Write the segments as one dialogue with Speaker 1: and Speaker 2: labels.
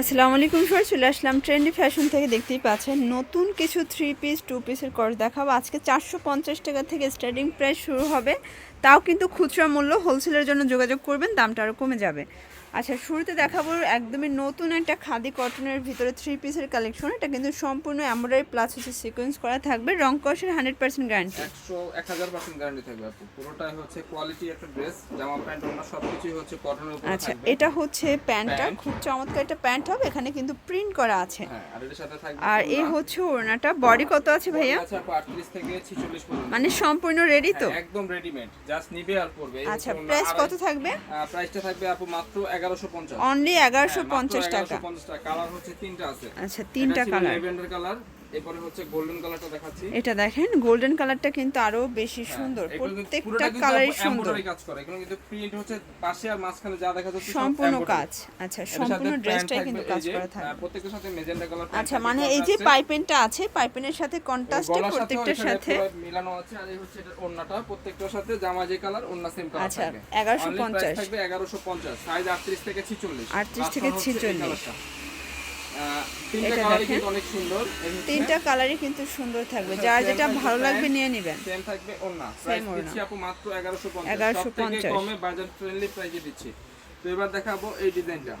Speaker 1: আসসালামু আলাইকুম সবাই, চলে আসলাম ট্রেন্ডি ফ্যাশন থেকে, দেখতেই পাচ্ছেন নতুন কিছু থ্রি পিস টু পিসের কর দেখাবো। আজকে চারশো পঞ্চাশ টাকা থেকে স্টার্টিং প্রাইস শুরু হবে। তাও কিন্তু খুচরা মূল্য হোলসেলের জন্য যোগাযোগ করবেন, দামটা আরও কমে যাবে। আচ্ছা শুরুতে দেখাবো একদমই নতুন একটা খাদি কটনের ভিতরে থ্রি পিসের কালেকশন এটা কিন্তু সম্পূর্ণ এমব্রয়ডারি প্লাস হচ্ছে সিকোয়েন্স করা থাকবে। রং কষের হান্ড্রেড পার্সেন্ট গ্যারান্টি
Speaker 2: একশো এক হাজার পার্সেন্ট গ্যারান্টি থাকবে আপু। পুরোটাই হচ্ছে কোয়ালিটি একটা ড্রেস জামা প্যান্ট ওনার সবকিছুই হচ্ছে কটনের উপরে
Speaker 1: আচ্ছা এটা হচ্ছে প্যান্টটা। খুব চমৎকার একটা প্যান্ট হবে। এখানে কিন্তু প্রিন্ট করা আছে।
Speaker 2: হ্যাঁ আর এর সাথে থাকবে
Speaker 1: আর এই হচ্ছে ওড়নাটা। বডি কত আছে ভাইয়া?
Speaker 2: আছে 38 থেকে 46 পর্যন্ত।
Speaker 1: মানে সম্পূর্ণ রেডি তো?
Speaker 2: হ্যাঁ, একদম রেডিমেড জাস্ট নিবে আর পরবে।
Speaker 1: আচ্ছা প্রাইস কত থাকবে?
Speaker 2: প্রাইসটা থাকবে আপু মাত্র 1150
Speaker 1: অনলি এগারোশো
Speaker 2: টাকা
Speaker 1: পঞ্চাশ টাকা।
Speaker 2: টাকা। কালার হচ্ছে তিনটা আছে।
Speaker 1: আচ্ছা তিনটা কালার
Speaker 2: কালার এরপরে হচ্ছে গোল্ডেন কালারটা দেখাচ্ছি।
Speaker 1: এটা দেখেন গোল্ডেন কালারটা কিন্তু আরও বেশি
Speaker 2: হ্যাঁ,
Speaker 1: সুন্দর। প্রত্যেকটা কালারই সুন্দর।
Speaker 2: কাজ করে। এগুলো কিন্তু প্রিন্ট হচ্ছে পাশে আর মাঝখানে যা দেখা যাচ্ছে
Speaker 1: সম্পূর্ণ কাজ। আচ্ছা সম্পূর্ণ ড্রেসটাই কিন্তু কাজ করা
Speaker 2: আহ,
Speaker 1: থাকবে
Speaker 2: প্রত্যেকের সাথে মেজেন্টা কালার
Speaker 1: আচ্ছা মানে এই যে পাইপেনটা আছে পাইপেনের সাথে কন্ট্রাস্টে প্রত্যেকটার সাথে
Speaker 2: মিলানো আছে আর এই হচ্ছে এটা ওন্নাটা প্রত্যেকটার সাথে জামা যে কালার ওন্না সেম কালার
Speaker 1: আচ্ছা,
Speaker 2: থাকবে।
Speaker 1: 1150
Speaker 2: Only price থাকবে 1150 সাইজ 38 থেকে 46
Speaker 1: 38 থেকে 46
Speaker 2: তিনটা
Speaker 1: এটা
Speaker 2: কালারই
Speaker 1: দেখেন।
Speaker 2: কিন্তু অনেক সুন্দর
Speaker 1: তিনটা কালারই কিন্তু সুন্দর থাকবে। যার যেটা ভালো লাগবে নিয়ে নেবেন।
Speaker 2: সেম থাকবে
Speaker 1: Same
Speaker 2: প্রাইস দিচ্ছি আপু মাত্র 1150
Speaker 1: 1150
Speaker 2: কমে বাজার ফ্রেন্ডলি প্রাইসে দিচ্ছি। তো এবার দেখাবো এই ডিজাইনটা।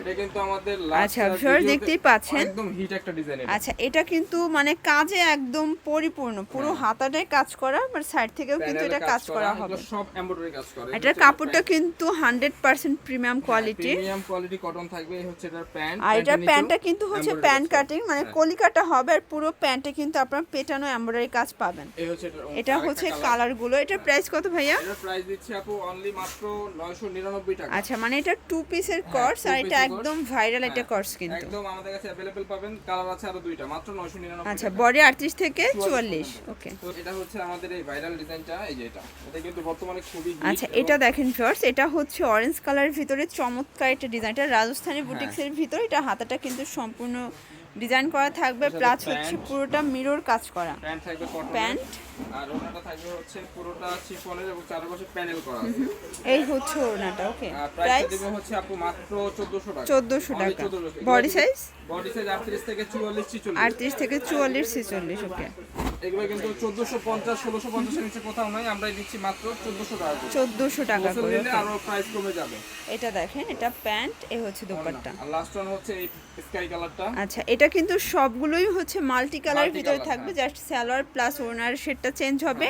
Speaker 2: এটা কিন্তু আমাদের
Speaker 1: আচ্ছা, ভিউয়ার দেখতেই পাচ্ছেন।
Speaker 2: একদম হিট একটা ডিজাইন এটা।
Speaker 1: আচ্ছা এটা কিন্তু মানে কাজে একদম পরিপূর্ণ পুরো
Speaker 2: হ্যাঁ।
Speaker 1: হাতাটাই কাজ করা আর সাইড থেকেও কিন্তু এটা কাজ করা হবে
Speaker 2: এগুলো সব এমব্রয়ডারি কাজ করে
Speaker 1: এটার কাপড়টা কিন্তু hundred percent premium quality
Speaker 2: premium quality cotton থাকবে এই হচ্ছে এটার প্যান্ট
Speaker 1: আর এটার প্যান্টটা কিন্তু হচ্ছে প্যান্ট কাটিং মানে
Speaker 2: হ্যাঁ।
Speaker 1: কলিকাটা হবে আর পুরো প্যান্টে কিন্তু আপনার পেটানো এমব্রয়ডারি কাজ পাবেন।
Speaker 2: এই হচ্ছে এটার
Speaker 1: এটা হচ্ছে কালারগুলো এটার প্রাইস কত ভাইয়া?
Speaker 2: এটার প্রাইস দিচ্ছি আপু অনলি মাত্র 999 টাকা।
Speaker 1: আচ্ছা মানে এটা টু পিসের
Speaker 2: হ্যাঁ,
Speaker 1: কর্স আর এটা একদম ভাইরাল একটা
Speaker 2: হ্যাঁ,
Speaker 1: কর্স কিন্তু
Speaker 2: একদম আমাদের কাছে अवेलेबल পাবেন কালার আছে আরো দুইটা মাত্র 999
Speaker 1: আচ্ছা
Speaker 2: টাকা।
Speaker 1: বডি আটত্রিশ থেকে
Speaker 2: 44
Speaker 1: চুয়াল্লিশ
Speaker 2: পর্যন্ত।
Speaker 1: ওকে
Speaker 2: তো এটা হচ্ছে আমাদের এই ভাইরাল ডিজাইনটা এই যে এটা এটা কিন্তু বর্তমানে খুবই hit
Speaker 1: আচ্ছা
Speaker 2: এবং
Speaker 1: এটা দেখেন ফার্স্ট এটা হচ্ছে অরেঞ্জ কালারের ভিতরে চমৎকার একটা ডিজাইন এটা রাজস্থানী
Speaker 2: হ্যাঁ।
Speaker 1: বুটিক্সের ভিতরে এটা হাতাটা কিন্তু সম্পূর্ণ ডিজাইন করা থাকবে প্লাস হচ্ছে পুরোটা মিরর কাজ করা।
Speaker 2: প্যান্ট থাকবে কটন
Speaker 1: প্যান্ট।
Speaker 2: আর ওনাটা থাকবে হচ্ছে পুরোটা শিফনের এবং চারপাশে প্যানেল করা আছে।
Speaker 1: এই হচ্ছে ওড়নাটা ওকে
Speaker 2: প্রাইস দেব হচ্ছে আপু মাত্র 1400 টাকা।
Speaker 1: 1400 টাকা। বডি সাইজ
Speaker 2: বডি সাইজ 38 থেকে 44 46
Speaker 1: আটত্রিশ থেকে চুয়াল্লিশ ছেচল্লিশ ওকে
Speaker 2: এগুলো কিন্তু 1450 1650 এর নিচে কোথাও নাই দিচ্ছি মাত্র 1400 টাকা
Speaker 1: টাকা করে।
Speaker 2: নিলে আরও প্রাইস কমে যাবে।
Speaker 1: এটা দেখেন এটা প্যান্ট এ হচ্ছে দোপাট্টা।
Speaker 2: আর লাস্ট ওয়ান হচ্ছে এই স্কাই কালারটা
Speaker 1: আচ্ছা এটা কিন্তু সবগুলোই হচ্ছে মাল্টি কালারের ভিতরে থাকবে
Speaker 2: হ্যাঁ।
Speaker 1: জাস্ট সালোয়ার প্লাস ওনার শেডটা চেঞ্জ হবে।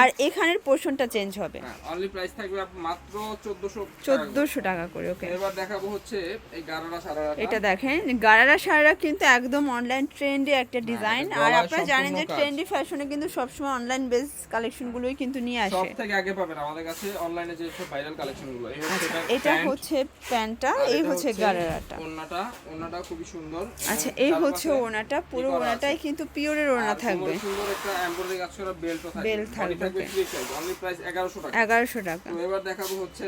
Speaker 1: আর এখানের পোর্শনটা চেঞ্জ হবে।
Speaker 2: হ্যাঁ অনলি প্রাইস থাকবে মাত্র 1400
Speaker 1: চোদ্দোশো টাকা করে ওকে
Speaker 2: এবার দেখাবো হচ্ছে এই গারারা সারারাটা।
Speaker 1: এটা দেখেন গারারা শাড়িরা কিন্তু একদম অনলাইন ট্রেন্ডে একটা ডিজাইন আর
Speaker 2: গলায়
Speaker 1: আপনারা জানেন যে
Speaker 2: সম্পূর্ণ
Speaker 1: ট্রেন্ডি ফ্যাশনে কিন্তু সবসময় অনলাইন বেস কালেকশনগুলোই কিন্তু নিয়ে আসে।
Speaker 2: সব থেকে আগে পাবেন আমাদের কাছে অনলাইনে যে সব ভাইরাল কালেকশনগুলো এই হচ্ছে
Speaker 1: আচ্ছা এটা হচ্ছে প্যান্টটা এই হচ্ছে গারারাটা।
Speaker 2: ওড়নাটা ওড়নাটা খুবই সুন্দর।
Speaker 1: আচ্ছা এই হচ্ছে ওড়নাটা পুরো
Speaker 2: ই করা
Speaker 1: ওড়নাটাই
Speaker 2: আছে।
Speaker 1: কিন্তু পিওরের
Speaker 2: আর
Speaker 1: থাকবে।
Speaker 2: সুন্দর একটা এমব্রয়ডারি কাজ করা বেল্টও থাকবে। Body
Speaker 1: থাকবে,
Speaker 2: অনলি প্রাইস 1100 টাকা।
Speaker 1: এগারোশো টাকা।
Speaker 2: তো এবার দেখাবো হচ্ছে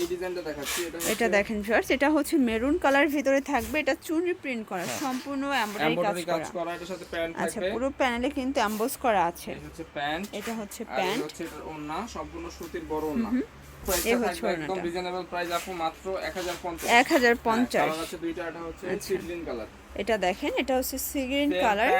Speaker 2: এই ডিজাইনটা দেখাচ্ছি এটা
Speaker 1: এটা দেখেন ফার্স্ট এটা হচ্ছে মেরুন কালার ভিতরে থাকবে এটা চুনরি প্রিন্ট করা সম্পূর্ণ এমব্রয়ডারি কাজ করা।
Speaker 2: করা এটার সাথে প্যান্ট থাকবে।
Speaker 1: আচ্ছা পুরো প্যানেলে কিন্তু এমবোস করা আছে।
Speaker 2: এটা হচ্ছে প্যান্ট।
Speaker 1: এটা হচ্ছে প্যান্ট।
Speaker 2: হচ্ছে ওন্না ওড়না সম্পূর্ণ সুতির বড় ওড়না। থাকবে একদম রিজনেবল প্রাইস আপু মাত্র 1050
Speaker 1: এক হাজার পঞ্চাশ।
Speaker 2: কালার আছে দুইটা এটা হচ্ছে
Speaker 1: আচ্ছা।
Speaker 2: সি গ্রিন কালার
Speaker 1: এটা দেখেন এটা হচ্ছে sea green
Speaker 2: colour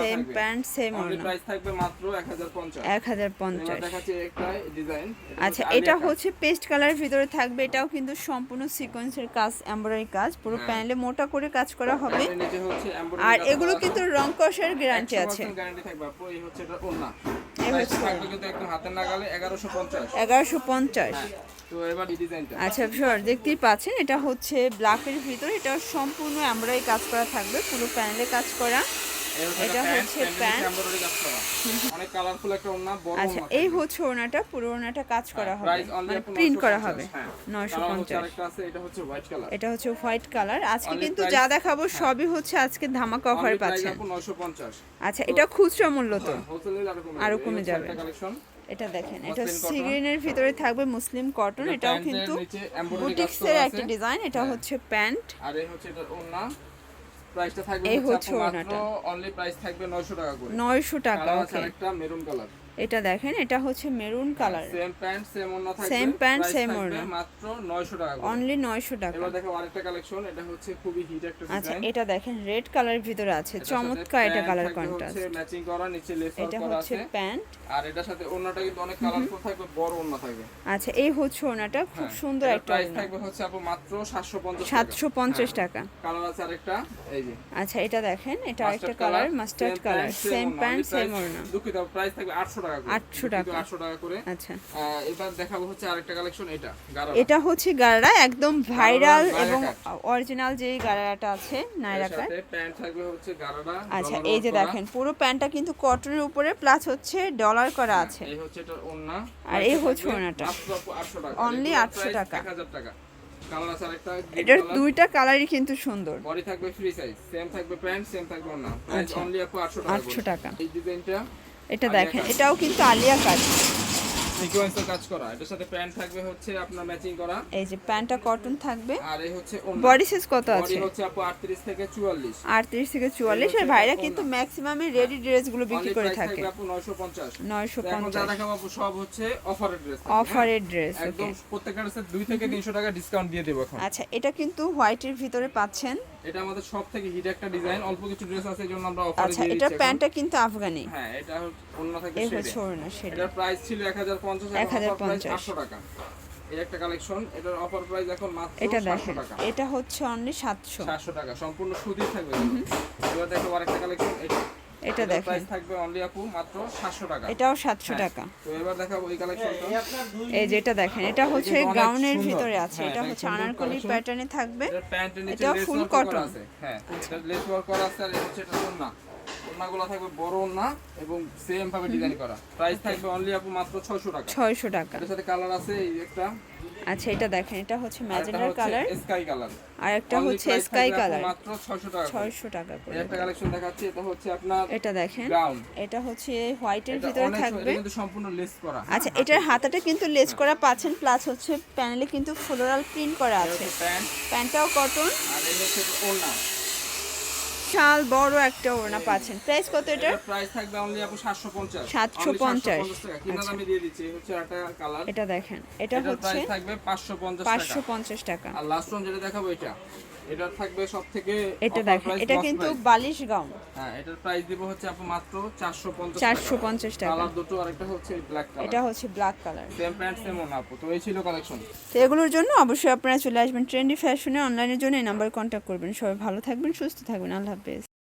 Speaker 1: same
Speaker 2: pant same ওড়না প্রাইস থাকবে। মাত্র 1050
Speaker 1: এক হাজার
Speaker 2: এবার
Speaker 1: পঞ্চাশ
Speaker 2: দেখাচ্ছি একটা ডিজাইন
Speaker 1: আচ্ছা এটা হচ্ছে পেস্ট কালার ভিতরে থাকবে। এটাও কিন্তু সম্পূর্ণ সিকোয়েন্সের কাজ এমব্রয়ডারি কাজ। পুরো
Speaker 2: হ্যাঁ।
Speaker 1: প্যানেলে মোটা করে কাজ করা হবে। আর এগুলো কিন্তু রং কষের গ্যারান্টি আছে।
Speaker 2: গ্যারান্টি থাকবে আপু। এই হচ্ছে এটা ওড়না।
Speaker 1: এই
Speaker 2: প্রাইস
Speaker 1: হচ্ছে
Speaker 2: থাকবে কিন্তু একদম হাতের নাগালে 1150
Speaker 1: এগারোশো পঞ্চাশ।
Speaker 2: ডিজাইনটা
Speaker 1: আচ্ছা ভিউয়ার দেখতেই পাচ্ছেন এটা হচ্ছে ব্ল্যাকের ভিতরে এটা সম্পূর্ণ এমব্রয়ডারি কাজ করা থাকবে পুরো প্যানেলে কাজ করা। এটা হচ্ছে
Speaker 2: প্যান্ট। অনেক কালারফুল একটা ওড়না বড়
Speaker 1: আচ্ছা এই হচ্ছে ওনাটা পুরো ওনাটা কাজ করা হবে। মানে প্রিন্ট করা হবে।
Speaker 2: হ্যাঁ।
Speaker 1: নয়শো
Speaker 2: কালার হচ্ছে
Speaker 1: পঞ্চাশ।
Speaker 2: আরেকটা আছে এটা হচ্ছে হোয়াইট কালার
Speaker 1: এটা হচ্ছে হোয়াইট কালার আজকে কিন্তু যা দেখাবো সবই হচ্ছে আজকে ধামাকা অফারে পাচ্ছেন
Speaker 2: 950
Speaker 1: আচ্ছা এটা খুচরা মূল্য তো?
Speaker 2: আরও কমে যাবে।
Speaker 1: এটা দেখেন এটা সিগ্রিনের ভিতরে থাকবে মুসলিম কটন এটাও কিন্তু বুটিক্সের একটা ডিজাইন এটা
Speaker 2: হ্যাঁ।
Speaker 1: হচ্ছে প্যান্ট।
Speaker 2: আর এই হচ্ছে এটা ওড়না। প্রাইসটা থাকবে
Speaker 1: এই
Speaker 2: হচ্ছে
Speaker 1: ওড়নাটা।
Speaker 2: অনলি প্রাইস থাকবে 900 টাকা করে।
Speaker 1: নয়শো টাকা আচ্ছা
Speaker 2: একটা মেরুন কালার।
Speaker 1: এটা দেখেন এটা হচ্ছে maroon colour
Speaker 2: same pant same ওড়না থাকবে।
Speaker 1: Pant,
Speaker 2: Price
Speaker 1: same ওড়না।
Speaker 2: মাত্র 900 টাকা।
Speaker 1: অনলি নয়শো টাকা।
Speaker 2: এবার দেখো আরেকটা কালেকশন এটা হচ্ছে খুবই হিট একটা ডিজাইন আচ্ছা
Speaker 1: এটা দেখেন রেড কালারের ভিতরে আছে। চমৎকার এটা কালার কন্ট্রাস্ট
Speaker 2: ম্যাচিং করা নিচে লেস
Speaker 1: এটা হচ্ছে প্যান্ট
Speaker 2: আর এটার সাথে ওড়নাটা কিন্তু অনেক কালারফুল থাকবে বড় ওড়না থাকবে।
Speaker 1: আচ্ছা এই হচ্ছে ওনাটা খুব সুন্দর একটা
Speaker 2: প্রাইস হ্যাঁ, থাকবে হচ্ছে আপু মাত্র 750 টাকা।
Speaker 1: সাতশো পঞ্চাশ টাকা।
Speaker 2: কালার আছে আরেকটা এই যে।
Speaker 1: আচ্ছা এটা দেখেন এটা একটা
Speaker 2: Mustard
Speaker 1: colour
Speaker 2: mustard
Speaker 1: colour
Speaker 2: same pant same ওড়না। দুঃখিত প্রাইস থাকবে 800 টাকা করে।
Speaker 1: 800 টাকা।
Speaker 2: 800 টাকা করে।
Speaker 1: আচ্ছা।
Speaker 2: এবার দেখাবো হচ্ছে আরেকটা কালেকশন এটা গারা
Speaker 1: এটা হচ্ছে গাড়া একদম ভাইরাল এবং অরিজিনাল যে গাড়াটা আছে নাইরা কাট
Speaker 2: প্যান্ট থাকবে হচ্ছে গারারা
Speaker 1: আচ্ছা এই যে। দেখেন পুরো প্যান্টটা কিন্তু কটনের উপরে প্লাস হচ্ছে ডলার করা আছে।
Speaker 2: এই হচ্ছে এটার ওড়না।
Speaker 1: আর এই হচ্ছে ওড়নাটা।
Speaker 2: মাত্র 800 টাকা।
Speaker 1: Only 800 টাকা।
Speaker 2: 1000 টাকা। কালার আছে আরেকটা
Speaker 1: এটার দুইটা কালারই কিন্তু সুন্দর।
Speaker 2: বডি থাকবে ফ্রি সাইজ সেম থাকবে প্যান্ট সেম থাকবে প্রাইস
Speaker 1: আচ্ছা।
Speaker 2: অনলি আপু 800 টাকা
Speaker 1: 800 টাকা।
Speaker 2: এই ডিজাইনটা
Speaker 1: এটা দেখেন এটাও কিন্তু আলিয়া কাট
Speaker 2: সিকোয়েন্সের কাজ করা। এটার সাথে প্যান্ট থাকবে হচ্ছে আপনার ম্যাচিং করা।
Speaker 1: এই যে প্যান্টটা কটন থাকবে।
Speaker 2: আর এই হচ্ছে
Speaker 1: বডি সাইজ কত আছে?
Speaker 2: বডি হচ্ছে আপু 38 থেকে 44
Speaker 1: আটত্রিশ থেকে চুয়াল্লিশ। আর ভাইরা কিন্তু ম্যাক্সিমামে রেডি ড্রেসগুলো বিক্রি করে থাকে।
Speaker 2: আপু 950
Speaker 1: নয়শো
Speaker 2: তো এখন যা দেখাবো আপু সব হচ্ছে অফারের ড্রেস
Speaker 1: অফারের ড্রেস
Speaker 2: একদম প্রত্যেকটা ড্রেসের 2 থেকে 300 টাকা ডিসকাউন্ট দিয়ে দেবো এখন।
Speaker 1: আচ্ছা এটা কিন্তু হোয়াইটের ভিতরে পাচ্ছেন।
Speaker 2: এটা আমাদের সব থেকে হিট একটা ডিজাইন অল্প কিছু ড্রেস আছে জন্য আমরা অফারে
Speaker 1: আচ্ছা
Speaker 2: দিচ্ছি
Speaker 1: প্যান্টটা কিন্তু আফগানি।
Speaker 2: হ্যাঁ এটা অন্য থেকে
Speaker 1: সেটা
Speaker 2: এটার প্রাইস ছিল 1050 এখন অফার প্রাইস
Speaker 1: 1050
Speaker 2: 800 টাকা। এই একটা কালেকশন এটার অফার প্রাইস এখন মাত্র
Speaker 1: এটা
Speaker 2: 700 টাকা।
Speaker 1: এটা হচ্ছে অনলি সাতশো।
Speaker 2: 700 টাকা সম্পূর্ণ সুদি থাকবে। এবার দেখো আরেকটা কালেকশন এটা
Speaker 1: এটা দেখেন।
Speaker 2: থাকবে অনলি আপু মাত্র 700 টাকা।
Speaker 1: এটাও সাতশো
Speaker 2: হ্যাঁ।
Speaker 1: টাকা।
Speaker 2: তো এবার দেখাবো এই কালেকশনটা
Speaker 1: এই যেটা দেখেন এটা হচ্ছে গাউনের ভিতরে আছে
Speaker 2: হ্যাঁ,
Speaker 1: এটা হচ্ছে আনারকলি প্যাটার্নে থাকবে।
Speaker 2: এটা ফুল
Speaker 1: cotton।
Speaker 2: আছে। হ্যাঁ এটা লেস ওয়ার্ক করা আছে আর এটা হচ্ছে এটা ওড়না ওড়নাগুলো থাকবে বড় ওড়না এবং সেম ভাবে ডিজাইন করা। প্রাইস থাকবে অনলি আপু মাত্র 600 টাকা।
Speaker 1: ছয়শো টাকা।
Speaker 2: এটার সাথে কালার আছে এই একটা।
Speaker 1: আচ্ছা এটা দেখেন এটা হচ্ছে ম্যাজেন্ডার কালার
Speaker 2: স্কাই কালার
Speaker 1: আর একটা হচ্ছে স্কাই কালার
Speaker 2: মাত্র 600 টাকা করে।
Speaker 1: ছয়শো টাকা করে।
Speaker 2: একটা কালেকশন দেখাচ্ছি এটা হচ্ছে আপনার
Speaker 1: এটা দেখেন। এটা হচ্ছে হোয়াইটের ভিতরে থাকবে।
Speaker 2: কিন্তু সম্পূর্ণ লেস করা।
Speaker 1: আচ্ছা এটার হাতাটা কিন্তু লেস করা পাচ্ছেন প্লাস হচ্ছে প্যানেলে কিন্তু ফ্লোরাল প্রিন্ট করা আছে। প্যান্টটাও কটন
Speaker 2: আর এই হচ্ছে ওড়না।
Speaker 1: শাল বড় একটা ওড়না পাচ্ছেন। প্রাইস কত
Speaker 2: এটা প্রাইস থাকবে অনলি আপু 750
Speaker 1: 750
Speaker 2: Only 750 টাকা। কিনা
Speaker 1: আচ্ছা।
Speaker 2: দামে দিয়ে দিচ্ছি হচ্ছে একটা কালার
Speaker 1: এটা দেখেন এটা হচ্ছে
Speaker 2: প্রাইস থাকবে 550 টাকা।
Speaker 1: পাঁচশো পঞ্চাশ টাকা।
Speaker 2: আর লাস্ট ওয়ান যেটা দেখাবো এটা। এটা থাকবে সব থেকে
Speaker 1: এটা দেখেন এটা কিন্তু বালিশ গাউন।
Speaker 2: হ্যাঁ এটার প্রাইস দিব হচ্ছে আপু মাত্র 450
Speaker 1: চারশো পঞ্চাশ টাকা।
Speaker 2: কালার দুটো আর একটা হচ্ছে ব্ল্যাক
Speaker 1: এটা হচ্ছে black colour
Speaker 2: same pant same ওনা আপু। তো এই ছিল কালেকশন
Speaker 1: তো এগুলোর জন্য অবশ্যই আপনারা চলে আসবেন ট্রেন্ডি ফ্যাশনে অনলাইনের জন্য এই নাম্বার কন্ট্যাক্ট করবেন। সবাই ভালো থাকবেন সুস্থ থাকবেন। আল্লাহ হাফেজ।